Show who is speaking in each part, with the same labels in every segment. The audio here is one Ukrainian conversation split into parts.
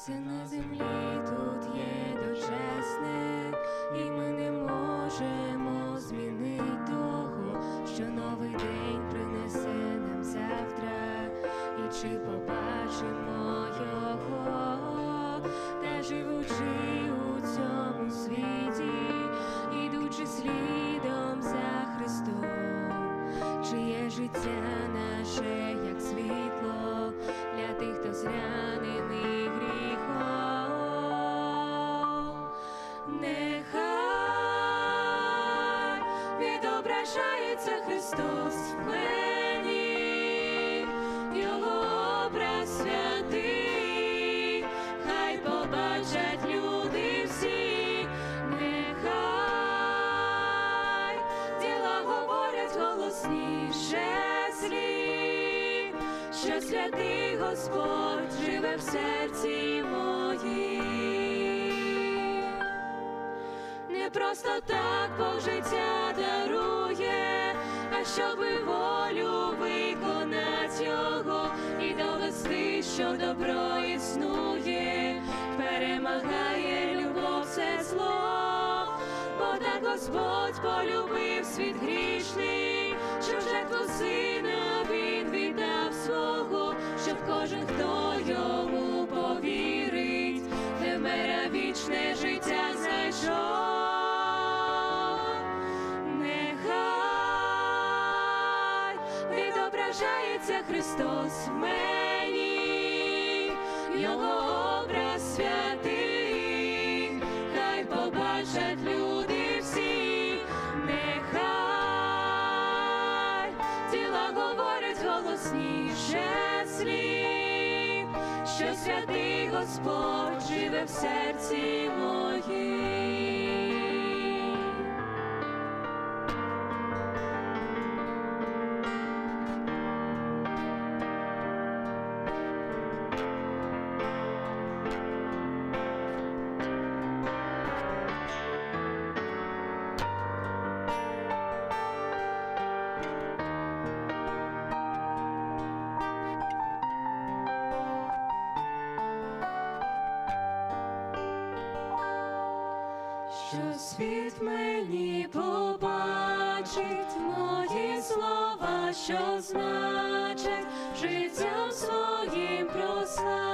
Speaker 1: Все на землі тут є дочесне, і ми не можемо відображається Христос в Його образ хай побачать люди всі, нехай діла говорять голосніше слів, що святий Господь живе в серці моїм. Не просто так Бог життя Господь полюбив світ грішний, що жертву сина він віддав свого, щоб кожен, хто йому повірить, не вмер, вічне життя знайшов. Нехай відображається Христос в мені, Його образ святий, що святий Господь живе в серці моїм. Що світ мені побачить мої слова, що значать життям своїм прославлю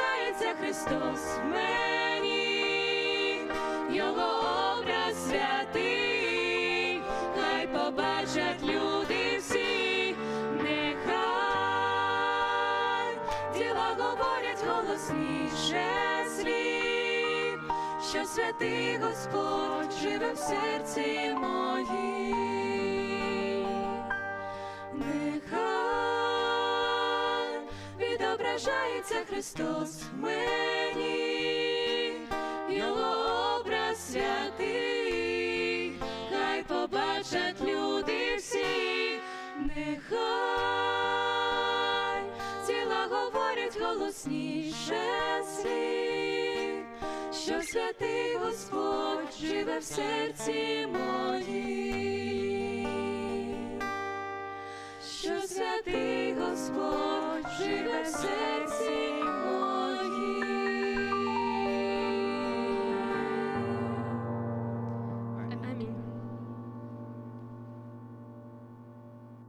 Speaker 1: відображається Христос в мені, Його образ святий, хай побачать люди всі, нехай діла говорять голосніше слів, що святий Господь живе в серці моїм. Відображається Христос мені, Його образ святий, хай побачать люди всі, нехай тіла говорять голосніше слів, що святий Господь живе в серці моїм. Що святий Господь живе в серці